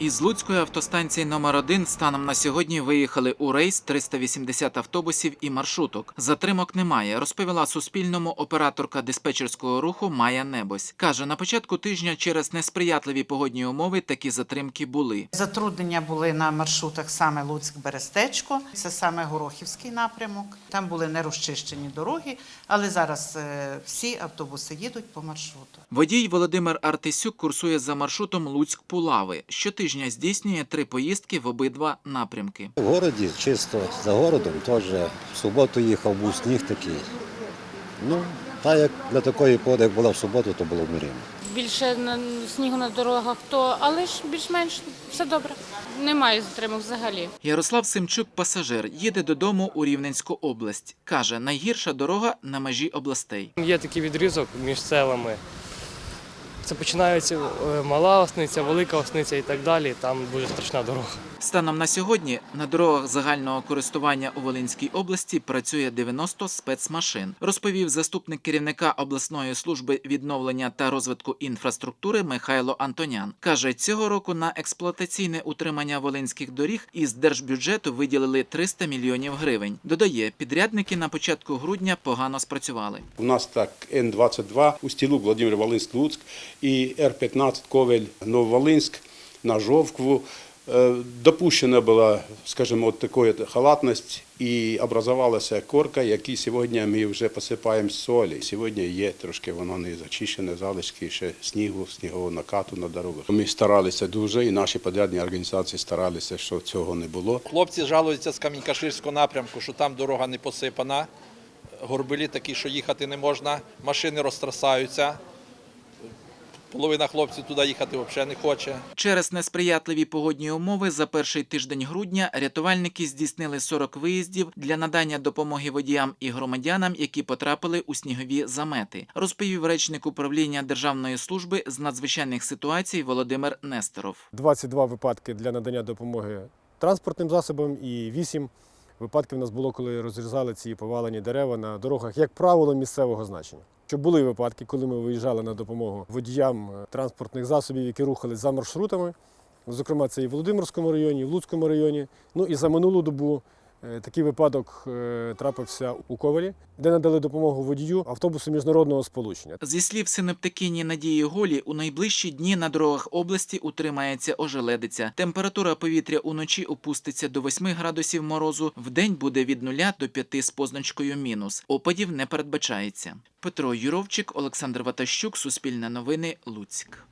Із Луцької автостанції номер 1 станом на сьогодні виїхали у рейс 380 автобусів і маршруток. Затримок немає, розповіла Суспільному операторка диспетчерського руху Майя Небось. Каже, на початку тижня через несприятливі погодні умови такі затримки були. Затруднення були на маршрутах саме Луцьк-Берестечко, це саме Горохівський напрямок. Там були не розчищені дороги, але зараз е, всі автобуси їдуть по маршруту. Водій Володимир Артисюк курсує за маршрутом Луцьк-Пулави. Щотижня здійснює три поїздки в обидва напрямки. В городі чисто за городом теж в суботу їхав, був сніг такий. Ну, та як для такої погоди, як була в суботу, то було мирно. більше на снігу на дорогах, то але ж більш-менш все добре. Немає затримок взагалі. Ярослав Симчук, пасажир, їде додому у Рівненську область. Каже, найгірша дорога на межі областей. Є такий відрізок між селами. Це починається е, мала осниця, велика осниця і так далі. Там дуже страшна дорога. Станом на сьогодні на дорогах загального користування у Волинській області працює 90 спецмашин, розповів заступник керівника обласної служби відновлення та розвитку інфраструктури Михайло Антонян. Каже, цього року на експлуатаційне утримання волинських доріг із держбюджету виділили 300 мільйонів гривень. Додає, підрядники на початку грудня погано спрацювали. У нас так Н-22, Устілук, Владимир Волинськ, Луцьк і Р-15 Ковель, Нововолинськ на Жовкву. Е, Допущена була, скажімо, от такої халатність і образувалася корка, які сьогодні ми вже посипаємо солі. Сьогодні є трошки воно не зачищене, залишки ще снігу, снігового накату на дорогах. Ми старалися дуже, і наші подрядні організації старалися, щоб цього не було. Хлопці жалуються з Камінькаширського напрямку, що там дорога не посипана, горбилі такі, що їхати не можна, машини розтрасаються. Половина хлопців туди їхати взагалі не хоче. Через несприятливі погодні умови за перший тиждень грудня рятувальники здійснили 40 виїздів для надання допомоги водіям і громадянам, які потрапили у снігові замети, розповів речник управління Державної служби з надзвичайних ситуацій Володимир Несторов. 22 випадки для надання допомоги транспортним засобам і 8 випадків у нас було, коли розрізали ці повалені дерева на дорогах, як правило, місцевого значення. Що були випадки, коли ми виїжджали на допомогу водіям е, транспортних засобів, які рухали за маршрутами. Зокрема, це і в Володимирському районі, і в Луцькому районі. Ну і за минулу добу такий випадок е, трапився у Ковалі, де надали допомогу водію автобусу міжнародного сполучення. Зі слів синоптикині Надії Голі, у найближчі дні на дорогах області утримається ожеледиця. Температура повітря уночі опуститься до 8 градусів морозу, вдень буде від 0 до 5 з позначкою мінус. Опадів не передбачається. Петро Юровчик, Олександр Ватащук, Суспільне новини, Луцьк.